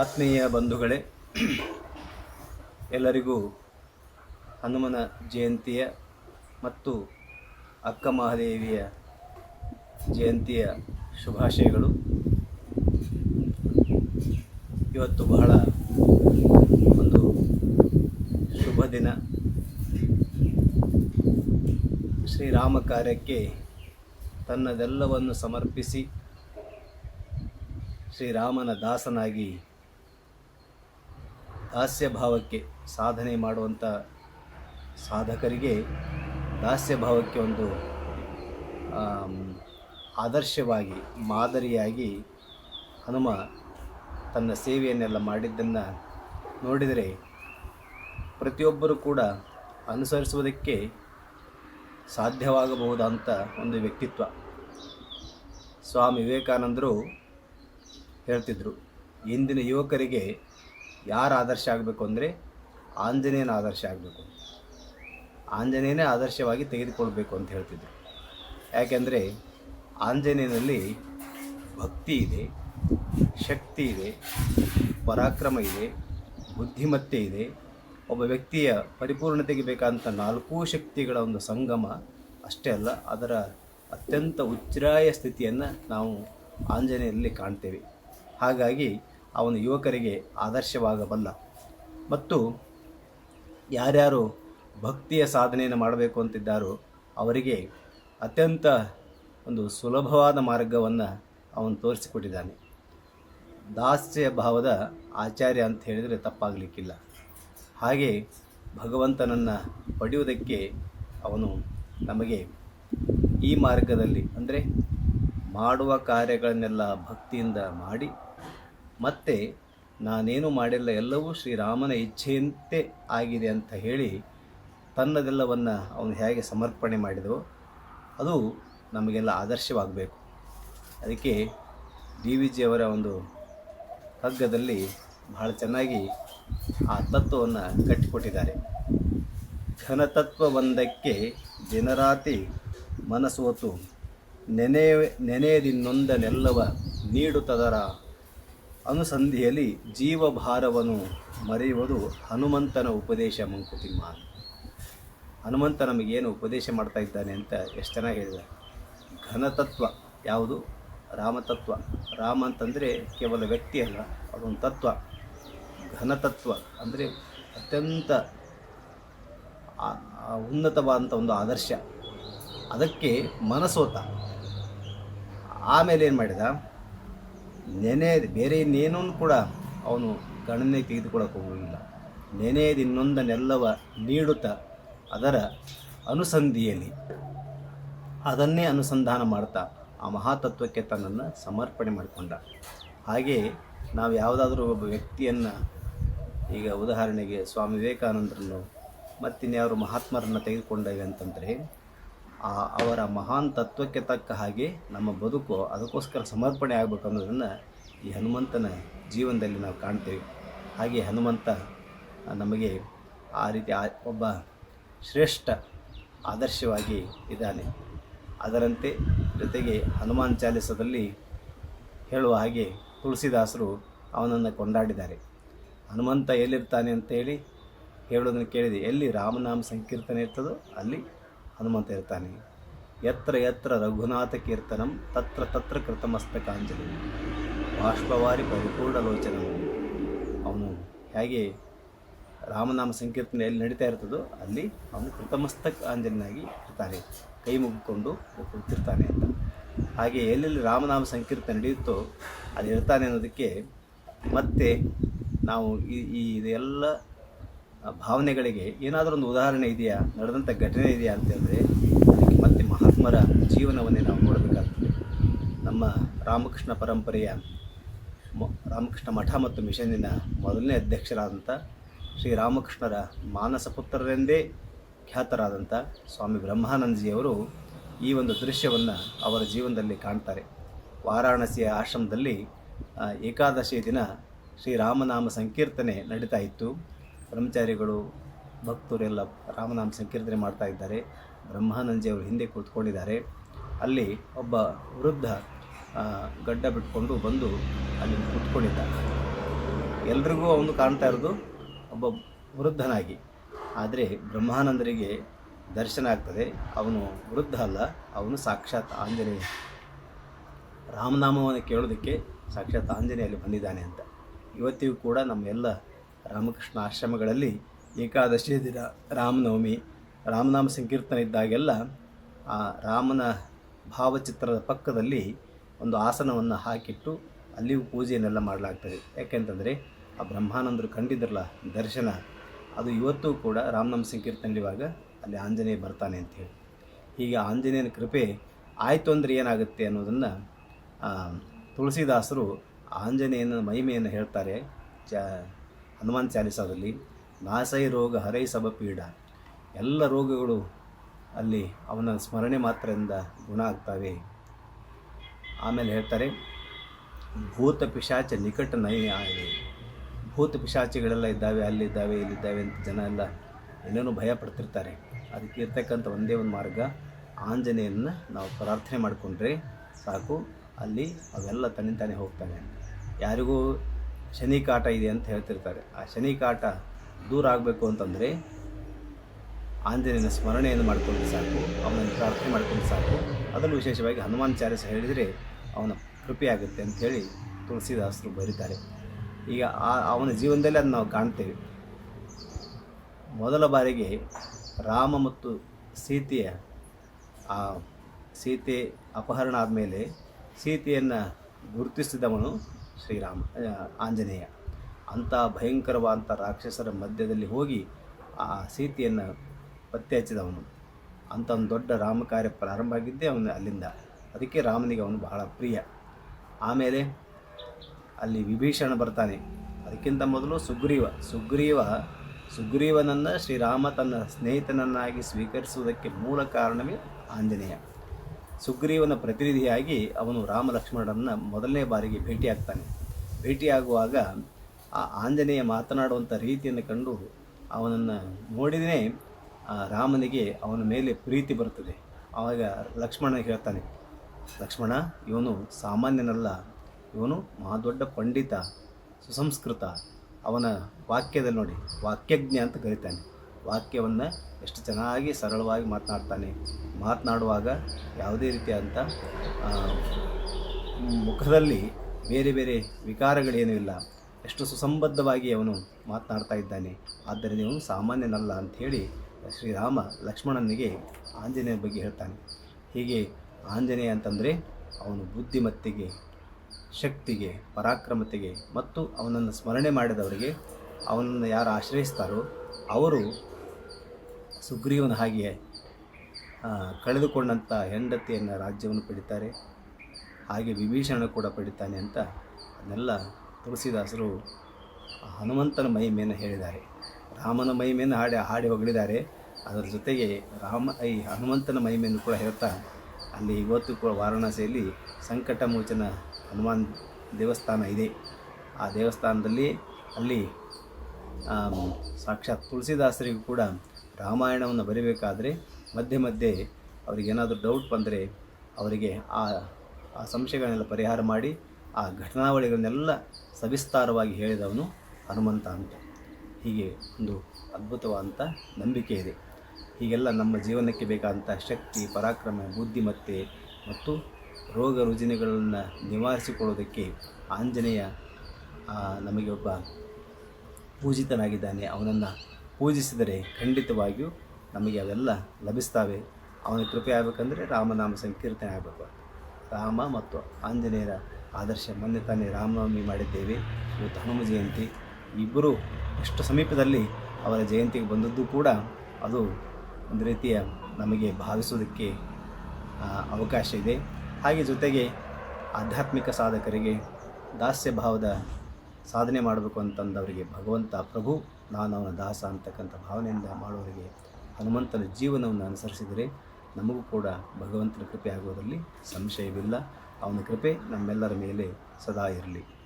ಆತ್ಮೀಯ ಬಂಧುಗಳೇ, ಎಲ್ಲರಿಗೂ ಹನುಮನ ಜಯಂತಿಯ ಮತ್ತು ಅಕ್ಕ ಮಹಾದೇವಿಯ ಜಯಂತಿಯ ಶುಭಾಶಯಗಳು. ಇವತ್ತು ಬಹಳ ಒಂದು ಶುಭ ದಿನ. ಶ್ರೀರಾಮ ಕಾರ್ಯಕ್ಕೆ ತನ್ನದೆಲ್ಲವನ್ನು ಸಮರ್ಪಿಸಿ ಶ್ರೀರಾಮನ ದಾಸನಾಗಿ ದಾಸ್ಯ ಭಾವಕ್ಕೆ ಸಾಧನೆ ಮಾಡುವಂಥ ಸಾಧಕರಿಗೆ ದಾಸ್ಯ ಭಾವಕ್ಕೆ ಒಂದು ಆದರ್ಶವಾಗಿ, ಮಾದರಿಯಾಗಿ ಹನುಮ ತನ್ನ ಸೇವೆಯನ್ನೆಲ್ಲ ಮಾಡಿದ್ದನ್ನು ನೋಡಿದರೆ ಪ್ರತಿಯೊಬ್ಬರೂ ಕೂಡ ಅನುಸರಿಸುವುದಕ್ಕೆ ಸಾಧ್ಯವಾಗಬಹುದಂಥ ಒಂದು ವ್ಯಕ್ತಿತ್ವ. ಸ್ವಾಮಿ ವಿವೇಕಾನಂದರು ಹೇಳ್ತಿದ್ರು, ಇಂದಿನ ಯುವಕರಿಗೆ ಯಾರು ಆದರ್ಶ ಆಗಬೇಕು ಅಂದರೆ ಆಂಜನೇಯನ ಆದರ್ಶ ಆಗಬೇಕು ಆಂಜನೇಯನೇ ಆದರ್ಶವಾಗಿ ತೆಗೆದುಕೊಳ್ಬೇಕು ಅಂತ ಹೇಳ್ತಿದ್ರು. ಯಾಕೆಂದರೆ ಆಂಜನೇಯನಲ್ಲಿ ಭಕ್ತಿ ಇದೆ, ಶಕ್ತಿ ಇದೆ, ಪರಾಕ್ರಮ ಇದೆ, ಬುದ್ಧಿಮತ್ತೆ ಇದೆ. ಒಬ್ಬ ವ್ಯಕ್ತಿಯ ಪರಿಪೂರ್ಣತೆಗೆ ಬೇಕಾದಂಥ ನಾಲ್ಕೂ ಶಕ್ತಿಗಳ ಒಂದು ಸಂಗಮ ಅಷ್ಟೇ ಅಲ್ಲ, ಅದರ ಅತ್ಯಂತ ಉಚ್ಛ್ರಾಯ ಸ್ಥಿತಿಯನ್ನು ನಾವು ಆಂಜನೇಯಲ್ಲಿ ಕಾಣ್ತೇವೆ. ಹಾಗಾಗಿ ಅವನು ಯುವಕರಿಗೆ ಆದರ್ಶವಾಗಬಲ್ಲ. ಮತ್ತು ಯಾರ್ಯಾರು ಭಕ್ತಿಯ ಸಾಧನೆಯನ್ನು ಮಾಡಬೇಕು ಅಂತಿದ್ದಾರೋ ಅವರಿಗೆ ಅತ್ಯಂತ ಒಂದು ಸುಲಭವಾದ ಮಾರ್ಗವನ್ನು ಅವನು ತೋರಿಸಿಕೊಟ್ಟಿದ್ದಾನೆ. ದಾಸ್ಯ ಭಾವದ ಆಚಾರ್ಯ ಅಂತ ಹೇಳಿದರೆ ತಪ್ಪಾಗಲಿಕ್ಕಿಲ್ಲ. ಹಾಗೆ ಭಗವಂತನನ್ನು ಪಡೆಯುವುದಕ್ಕೆ ಅವನು ನಮಗೆ ಈ ಮಾರ್ಗದಲ್ಲಿ ಅಂದರೆ ಮಾಡುವ ಕಾರ್ಯಗಳನ್ನೆಲ್ಲ ಭಕ್ತಿಯಿಂದ ಮಾಡಿ ಮತ್ತೆ ನಾನೇನು ಮಾಡಿಲ್ಲ, ಎಲ್ಲವೂ ಶ್ರೀರಾಮನ ಇಚ್ಛೆಯಂತೆ ಆಗಿದೆ ಅಂತ ಹೇಳಿ ತನ್ನದೆಲ್ಲವನ್ನು ಅವನು ಹೇಗೆ ಸಮರ್ಪಣೆ ಮಾಡಿದವೋ ಅದು ನಮಗೆಲ್ಲ ಆದರ್ಶವಾಗಬೇಕು. ಅದಕ್ಕೆ ಡಿ ವಿ ಜಿಯವರ ಒಂದು ಹಗ್ಗದಲ್ಲಿ ಬಹಳ ಚೆನ್ನಾಗಿ ಆ ತತ್ವವನ್ನು ಕಟ್ಟಿಕೊಟ್ಟಿದ್ದಾರೆ. ಘನತತ್ವವೊಂದಕ್ಕೆ ದಿನರಾತಿ ಮನಸೋತು ನೆನೆ ನೆನೆಯದಿನ್ನೊಂದನೆಲ್ಲವ ನೀಡುತ್ತದರ ಅನುಸಂಧಿಯಲ್ಲಿ ಜೀವಭಾರವನ್ನು ಮರೆಯುವುದು ಹನುಮಂತನ ಉಪದೇಶ ಮಂಕುತಿಮ್ಮ ಹನುಮಂತ ನಮಗೇನು ಉಪದೇಶ ಮಾಡ್ತಾ ಇದ್ದಾನೆ ಅಂತ ಎಷ್ಟು ಚೆನ್ನಾಗಿ ಹೇಳಿದ ಘನತತ್ವ ಯಾವುದು? ರಾಮತತ್ವ. ರಾಮ ಅಂತಂದರೆ ಕೇವಲ ವ್ಯಕ್ತಿ ಅಲ್ಲ, ಅದೊಂದು ತತ್ವ. ಘನತತ್ವ ಅಂದರೆ ಅತ್ಯಂತ ಉನ್ನತವಾದಂಥ ಒಂದು ಆದರ್ಶ. ಅದಕ್ಕೆ ಮನಸೋತ. ಆಮೇಲೆ ಏನು ಮಾಡಿದ? ನೆನೆ ಬೇರೆ ಇನ್ನೇನೂ ಕೂಡ ಅವನು ಗಣನೆ ತೆಗೆದುಕೊಳ್ಳಕ್ಕೆ ಹೋಗುವುದಿಲ್ಲ. ನೆನೆಯದು ಇನ್ನೊಂದನ್ನೆಲ್ಲವ ನೀಡುತ್ತಾ ಅದರ ಅನುಸಂಧಿಯಲ್ಲಿ ಅದನ್ನೇ ಅನುಸಂಧಾನ ಮಾಡ್ತಾ ಆ ಮಹಾತತ್ವಕ್ಕೆ ತನ್ನನ್ನು ಸಮರ್ಪಣೆ ಮಾಡಿಕೊಂಡ. ಹಾಗೆಯೇ ನಾವು ಯಾವುದಾದ್ರೂ ಒಬ್ಬ ವ್ಯಕ್ತಿಯನ್ನು ಈಗ ಉದಾಹರಣೆಗೆ ಸ್ವಾಮಿ ವಿವೇಕಾನಂದರನ್ನು ಮತ್ತಿನ್ಯಾರು ಮಹಾತ್ಮರನ್ನು ತೆಗೆದುಕೊಂಡೇವೆ ಅಂತಂದರೆ ಅವರ ಮಹಾನ್ ತತ್ವಕ್ಕೆ ತಕ್ಕ ಹಾಗೆ ನಮ್ಮ ಬದುಕು ಅದಕ್ಕೋಸ್ಕರ ಸಮರ್ಪಣೆ ಆಗಬೇಕು ಅನ್ನೋದನ್ನು ಈ ಹನುಮಂತನ ಜೀವನದಲ್ಲಿ ನಾವು ಕಾಣ್ತೇವೆ. ಹಾಗೆ ಹನುಮಂತ ನಮಗೆ ಆ ರೀತಿ ಆ- ಒಬ್ಬ ಶ್ರೇಷ್ಠ ಆದರ್ಶವಾಗಿ ಇದ್ದಾನೆ. ಅದರಂತೆ ಜೊತೆಗೆ ಹನುಮಾನ್ ಚಾಲಿಸದಲ್ಲಿ ಹೇಳುವ ಹಾಗೆ ತುಳಸಿದಾಸರು ಅವನನ್ನು ಕೊಂಡಾಡಿದ್ದಾರೆ. ಹನುಮಂತ ಎಲ್ಲಿರ್ತಾನೆ ಅಂತೇಳಿ ಹೇಳೋದನ್ನು ಕೇಳಿದೆ. ಎಲ್ಲಿ ರಾಮನಾಮ ಸಂಕೀರ್ತನೆ ಇರ್ತದೋ ಅಲ್ಲಿ ಹನುಮಂತ ಇರ್ತಾನೆ. ಎತ್ರ ಎತ್ರ ರಘುನಾಥ ಕೀರ್ತನಂ, ತತ್ರ ತತ್ರ ಕೃತಮಸ್ತಕಾಂಜಲಿ. ಬಾಷ್ಪವಾರಿ ಪರಿಪೂರ್ಣ ಲೋಚನ. ಅವನು ಹೇಗೆ ರಾಮನಾಮ ಸಂಕೀರ್ತನೆ ಎಲ್ಲಿ ನಡೀತಾ ಇರ್ತದೋ ಅಲ್ಲಿ ಅವನು ಕೃತಮಸ್ತಕ ಆಂಜಲಿನಾಗಿ ಇರ್ತಾನೆ. ಕೈ ಮುಗಿಕೊಂಡು ಕುಳಿತಿರ್ತಾನೆ ಅಂತ. ಹಾಗೆ ಎಲ್ಲೆಲ್ಲಿ ರಾಮನಾಮ ಸಂಕೀರ್ತನೆ ನಡೆಯುತ್ತೋ ಅಲ್ಲಿ ಇರ್ತಾನೆ ಅನ್ನೋದಕ್ಕೆ ಮತ್ತೆ ನಾವು ಈ ಇದೆಲ್ಲ ಭಾವನೆಗಳಿಗೆ ಏನಾದರೂ ಒಂದು ಉದಾಹರಣೆ ಇದೆಯಾ? ನಡೆದಂಥ ಘಟನೆ ಇದೆಯಾ ಅಂತಂದರೆ ಅದಕ್ಕೆ ಮತ್ತೆ ಮಹಾತ್ಮರ ಜೀವನವನ್ನೇ ನಾವು ನೋಡಬೇಕಾಗ್ತದೆ. ನಮ್ಮ ರಾಮಕೃಷ್ಣ ಪರಂಪರೆಯ ರಾಮಕೃಷ್ಣ ಮಠ ಮತ್ತು ಮಿಷನ್ನಿನ ಮೊದಲನೇ ಅಧ್ಯಕ್ಷರಾದಂಥ ಶ್ರೀ ರಾಮಕೃಷ್ಣರ ಮಾನಸ ಪುತ್ರರೆಂದೇ ಖ್ಯಾತರಾದಂಥ ಸ್ವಾಮಿ ಬ್ರಹ್ಮಾನಂದಜಿಯವರು ಈ ಒಂದು ದೃಶ್ಯವನ್ನು ಅವರ ಜೀವನದಲ್ಲಿ ಕಾಣ್ತಾರೆ. ವಾರಾಣಸಿಯ ಆಶ್ರಮದಲ್ಲಿ ಏಕಾದಶಿ ದಿನ ಶ್ರೀರಾಮನಾಮ ಸಂಕೀರ್ತನೆ ನಡೀತಾ ಇತ್ತು. ಬ್ರಹ್ಮಚಾರಿಗಳು, ಭಕ್ತರೆಲ್ಲ ರಾಮನಾಮ ಸಂಕೀರ್ತನೆ ಮಾಡ್ತಾ ಇದ್ದಾರೆ. ಬ್ರಹ್ಮಾನಂದಜಿಯವರು ಹಿಂದೆ ಕೂತ್ಕೊಂಡಿದ್ದಾರೆ. ಅಲ್ಲಿ ಒಬ್ಬ ವೃದ್ಧ ಗಡ್ಡ ಬಿಟ್ಕೊಂಡು ಬಂದು ಅಲ್ಲಿ ಕೂತ್ಕೊಂಡಿದ್ದ ಎಲ್ರಿಗೂ ಅವನು ಕಾಣ್ತಾ ಇರೋದು ಒಬ್ಬ ವೃದ್ಧನಾಗಿ. ಆದರೆ ಬ್ರಹ್ಮಾನಂದರಿಗೆ ದರ್ಶನ ಆಗ್ತದೆ. ಅವನು ವೃದ್ಧ ಅಲ್ಲ, ಅವನು ಸಾಕ್ಷಾತ್ ಆಂಜನೇಯ. ರಾಮನಾಮವನ್ನು ಕೇಳೋದಕ್ಕೆ ಸಾಕ್ಷಾತ್ ಆಂಜನೇಯಲ್ಲಿ ಬಂದಿದ್ದಾನೆ ಅಂತ. ಇವತ್ತಿಗೂ ಕೂಡ ನಮ್ಮ ಎಲ್ಲ ರಾಮಕೃಷ್ಣ ಆಶ್ರಮಗಳಲ್ಲಿ ಏಕಾದಶಿ ದಿನ, ರಾಮನವಮಿ, ರಾಮನಾಮ ಸಂಕೀರ್ತನೆ ಇದ್ದಾಗೆಲ್ಲ ಆ ರಾಮನ ಭಾವಚಿತ್ರದ ಪಕ್ಕದಲ್ಲಿ ಒಂದು ಆಸನವನ್ನು ಹಾಕಿಟ್ಟು ಅಲ್ಲಿಯೂ ಪೂಜೆಯನ್ನೆಲ್ಲ ಮಾಡಲಾಗ್ತದೆ. ಯಾಕೆಂತಂದರೆ ಆ ಬ್ರಹ್ಮಾನಂದರು ಕಂಡಿದ್ರಲ್ಲ ದರ್ಶನ, ಅದು ಇವತ್ತೂ ಕೂಡ ರಾಮನಾಮ ಸಂಕೀರ್ತನಲ್ಲಿವಾಗ ಅಲ್ಲಿ ಆಂಜನೇಯ ಬರ್ತಾನೆ ಅಂತೇಳಿ ಹೀಗೆ ಆಂಜನೇಯನ ಕೃಪೆ ಆಯಿತು ಅಂದರೆ ಏನಾಗುತ್ತೆ ಅನ್ನೋದನ್ನು ತುಳಸಿದಾಸರು ಆಂಜನೇಯನ ಮಹಿಮೆಯನ್ನು ಹೇಳ್ತಾರೆ. ಚ ಹನುಮಾನ್ ಚಾಲಿಸಾದಲ್ಲಿ ನಾಸೈ ರೋಗ ಹರೈ ಸಬ ಪೀಡ. ಎಲ್ಲ ರೋಗಗಳು ಅಲ್ಲಿ ಅವನ ಸ್ಮರಣೆ ಮಾತ್ರದಿಂದ ಗುಣ ಆಗ್ತವೆ. ಆಮೇಲೆ ಹೇಳ್ತಾರೆ, ಭೂತ ಪಿಶಾಚ ನಿಕಟ ನೈ ಆಗಿದೆ ಭೂತ ಪಿಶಾಚಿಗಳೆಲ್ಲ ಇದ್ದಾವೆ, ಅಲ್ಲಿದ್ದಾವೆ, ಇಲ್ಲಿದ್ದಾವೆ ಅಂತ ಜನ ಎಲ್ಲ ಏನೇನೋ ಭಯ ಪಡ್ತಿರ್ತಾರೆ ಅದಕ್ಕೆ ಇರ್ತಕ್ಕಂಥ ಒಂದೇ ಒಂದು ಮಾರ್ಗ ಆಂಜನೇಯನ ನಾವು ಪ್ರಾರ್ಥನೆ ಮಾಡಿಕೊಂಡ್ರೆ ಸಾಕು, ಅಲ್ಲಿ ಅವೆಲ್ಲ ತನ್ನಿಂತಾನೆ ಹೋಗ್ತಾನೆ ಯಾರಿಗೂ ಶನಿ ಕಾಟ ಇದೆ ಅಂತ ಹೇಳ್ತಿರ್ತಾರೆ. ಆ ಶನಿ ಕಾಟ ದೂರ ಆಗಬೇಕು ಅಂತಂದರೆ ಆಂಜನೇಯನ ಸ್ಮರಣೆಯನ್ನು ಮಾಡಿಕೊಂಡು ಸಾಕು, ಅವನನ್ನು ಪ್ರಾರ್ಥನೆ ಮಾಡಿಕೊಂಡು ಸಾಕು. ಅದರಲ್ಲೂ ವಿಶೇಷವಾಗಿ ಹನುಮಾನ್ ಚಾಲಿಸ ಹೇಳಿದರೆ ಅವನ ಕೃಪೆಯಾಗುತ್ತೆ ಅಂಥೇಳಿ ತುಳಸಿದಾಸರು ಬರೀತಾರೆ. ಈಗ ಆ ಅವನ ಜೀವನದಲ್ಲಿ ಅದನ್ನು ನಾವು ಕಾಣ್ತೇವೆ. ಮೊದಲ ಬಾರಿಗೆ ರಾಮ ಮತ್ತು ಸೀತೆಯ, ಆ ಸೀತೆ ಅಪಹರಣ ಆದಮೇಲೆ ಸೀತೆಯನ್ನು ಗುರುತಿಸಿದವನು ಶ್ರೀರಾಮ ಆಂಜನೇಯ. ಅಂಥ ಭಯಂಕರವಾದಂಥ ರಾಕ್ಷಸರ ಮಧ್ಯದಲ್ಲಿ ಹೋಗಿ ಆ ಸೀತೆಯನ್ನು ಪತ್ತೆ ಹಚ್ಚಿದವನು. ಅಂಥ ಒಂದು ದೊಡ್ಡ ರಾಮ ಕಾರ್ಯ ಪ್ರಾರಂಭ ಆಗಿದ್ದೇ ಅವನು ಅಲ್ಲಿಂದ. ಅದಕ್ಕೆ ರಾಮನಿಗೆ ಅವನು ಬಹಳ ಪ್ರಿಯ. ಆಮೇಲೆ ಅಲ್ಲಿ ವಿಭೀಷಣ ಬರ್ತಾನೆ. ಅದಕ್ಕಿಂತ ಮೊದಲು ಸುಗ್ರೀವ ಸುಗ್ರೀವ, ಸುಗ್ರೀವನನ್ನು ಶ್ರೀರಾಮ ತನ್ನ ಸ್ನೇಹಿತನನ್ನಾಗಿ ಸ್ವೀಕರಿಸುವುದಕ್ಕೆ ಮೂಲ ಕಾರಣವೇ ಆಂಜನೇಯ. ಸುಗ್ರೀವನ ಪ್ರತಿನಿಧಿಯಾಗಿ ಅವನು ರಾಮ ಲಕ್ಷ್ಮಣರನ್ನ ಮೊದಲನೇ ಬಾರಿಗೆ ಭೇಟಿಯಾಗ್ತಾನೆ. ಭೇಟಿಯಾಗುವಾಗ ಆ ಆಂಜನೇಯ ಮಾತನಾಡುವಂಥ ರೀತಿಯನ್ನು ಕಂಡು ಅವನನ್ನು ನೋಡಿದೇ ಆ ರಾಮನಿಗೆ ಅವನ ಮೇಲೆ ಪ್ರೀತಿ ಬರುತ್ತದೆ. ಆವಾಗ ಲಕ್ಷ್ಮಣ ಹೇಳ್ತಾನೆ, ಲಕ್ಷ್ಮಣ, ಇವನು ಸಾಮಾನ್ಯನಲ್ಲ. ಇವನು ಮಹಾದೊಡ್ಡ ಪಂಡಿತ, ಸುಸಂಸ್ಕೃತ. ಅವನ ವಾಕ್ಯದಲ್ಲಿ ನೋಡಿ, ವಾಕ್ಯಜ್ಞ ಅಂತ ಕರೀತಾನೆ. ವಾಕ್ಯವನ್ನು ಎಷ್ಟು ಚೆನ್ನಾಗಿ ಸರಳವಾಗಿ ಮಾತನಾಡ್ತಾನೆ. ಮಾತನಾಡುವಾಗ ಯಾವುದೇ ರೀತಿಯಾದಂಥ ಮುಖದಲ್ಲಿ ಬೇರೆ ಬೇರೆ ವಿಕಾರಗಳೇನೂ ಇಲ್ಲ. ಎಷ್ಟು ಸುಸಂಬದ್ಧವಾಗಿ ಅವನು ಮಾತನಾಡ್ತಾ ಇದ್ದಾನೆ. ಆದ್ದರಿಂದ ಇವನು ಸಾಮಾನ್ಯನಲ್ಲ ಅಂಥೇಳಿ ಶ್ರೀರಾಮ ಲಕ್ಷ್ಮಣನಿಗೆ ಆಂಜನೇಯ ಬಗ್ಗೆ ಹೇಳ್ತಾನೆ. ಹೀಗೆ ಆಂಜನೇಯ ಅಂತಂದರೆ ಅವನು ಬುದ್ಧಿಮತ್ತೆಗೆ, ಶಕ್ತಿಗೆ, ಪರಾಕ್ರಮತೆಗೆ ಮತ್ತು ಅವನನ್ನು ಸ್ಮರಣೆ ಮಾಡಿದವರಿಗೆ ಅವನನ್ನು ಯಾರು ಆಶ್ರಯಿಸ್ತಾರೋ ಅವರು ಸುಗ್ರೀವನ ಹಾಗೆ ಆ, ಕಳೆದುಕೊಂಡಂಥ ಹೆಂಡತಿಯನ್ನು ರಾಜ್ಯವನ್ನು ಪಡಿತಾರೆ ಹಾಗೆ ವಿಭೀಷಣ ಕೂಡ ಪಡಿತಾನೆ ಅಂತ ಅದನ್ನೆಲ್ಲ ತುಳಸಿದಾಸರು ಹನುಮಂತನ ಮಹಿಮೆಯನ್ನು ಹೇಳಿದ್ದಾರೆ. ರಾಮನ ಮಹಿಮೆಯನ್ನು ಹಾಡಿ ಹಾಡಿ ಹೊಗಳಿದ್ದಾರೆ. ಅದರ ಜೊತೆಗೆ ರಾಮ ಈ ಹನುಮಂತನ ಮಹಿಮೆಯನ್ನು ಕೂಡ ಹೇಳ್ತಾ ಅಲ್ಲಿ ಇವತ್ತು ಕೂಡ ವಾರಾಣಸಿಯಲ್ಲಿ ಸಂಕಟ ಮೋಚನ ಹನುಮಾನ್ ದೇವಸ್ಥಾನ ಇದೆ. ಆ ದೇವಸ್ಥಾನದಲ್ಲಿ ಅಲ್ಲಿ ಸಾಕ್ಷಾತ್ ತುಳಸಿದಾಸರಿಗೂ ಕೂಡ ರಾಮಾಯಣವನ್ನು ಬರೀಬೇಕಾದರೆ ಮಧ್ಯೆ ಮಧ್ಯೆ ಅವರಿಗೇನಾದರೂ ಡೌಟ್ ಬಂದರೆ ಅವರಿಗೆ ಆ ಆ ಸಂಶಯಗಳನ್ನೆಲ್ಲ ಪರಿಹಾರ ಮಾಡಿ, ಆ ಘಟನಾವಳಿಗಳನ್ನೆಲ್ಲ ಸವಿಸ್ತಾರವಾಗಿ ಹೇಳಿದವನು ಹನುಮಂತ ಅಂತ. ಹೀಗೆ ಒಂದು ಅದ್ಭುತವಾದಂಥ ನಂಬಿಕೆ ಇದೆ. ಹೀಗೆಲ್ಲ ನಮ್ಮ ಜೀವನಕ್ಕೆ ಬೇಕಾದಂಥ ಶಕ್ತಿ, ಪರಾಕ್ರಮ ಬುದ್ಧಿಮತ್ತೆ ಮತ್ತು ರೋಗ ರುಜಿನಗಳನ್ನು ನಿವಾರಿಸಿಕೊಳ್ಳೋದಕ್ಕೆ ಆಂಜನೇಯ ನಮಗೆ ಒಬ್ಬ ಪೂಜಿತನಾಗಿದ್ದಾನೆ. ಅವನನ್ನು ಪೂಜಿಸಿದರೆ ಖಂಡಿತವಾಗಿಯೂ ನಮಗೆ ಅವೆಲ್ಲ ಲಭಿಸ್ತಾವೆ. ಅವನಿಗೆ ಕೃಪೆ ಆಗಬೇಕಂದ್ರೆ ರಾಮನಾಮ ಸಂಕೀರ್ತನೆ ಆಗಬೇಕು. ರಾಮ ಮತ್ತು ಆಂಜನೇಯರ ಆದರ್ಶ ಮೊನ್ನೆ ತಾನೇ ರಾಮನವಮಿ ಮಾಡಿದ್ದೇವೆ. ಇವತ್ತು ಹನುಮ ಜಯಂತಿ. ಇಬ್ಬರು ಎಷ್ಟು ಸಮೀಪದಲ್ಲಿ ಅವರ ಜಯಂತಿಗೆ ಬಂದದ್ದು ಕೂಡ ಅದು ಒಂದು ರೀತಿಯ ನಮಗೆ ಭಾವಿಸೋದಕ್ಕೆ ಅವಕಾಶ ಇದೆ. ಹಾಗೆ ಜೊತೆಗೆ ಆಧ್ಯಾತ್ಮಿಕ ಸಾಧಕರಿಗೆ ದಾಸ್ಯ ಭಾವದ ಸಾಧನೆ ಮಾಡಬೇಕು ಅಂತಂದವರಿಗೆ ಭಗವಂತ ಪ್ರಭು. ನಾನು ಅವನ ದಾಸ ಅಂತಕ್ಕಂಥ ಭಾವನೆಯಿಂದ ಮಾಡುವವರಿಗೆ ಹನುಮಂತನ ಜೀವನವನ್ನು ಅನುಸರಿಸಿದರೆ ನಮಗೂ ಕೂಡ ಭಗವಂತನ ಕೃಪೆ ಆಗುವುದರಲ್ಲಿ ಸಂಶಯವಿಲ್ಲ. ಅವನ ಕೃಪೆ ನಮ್ಮೆಲ್ಲರ ಮೇಲೆ ಸದಾ ಇರಲಿ.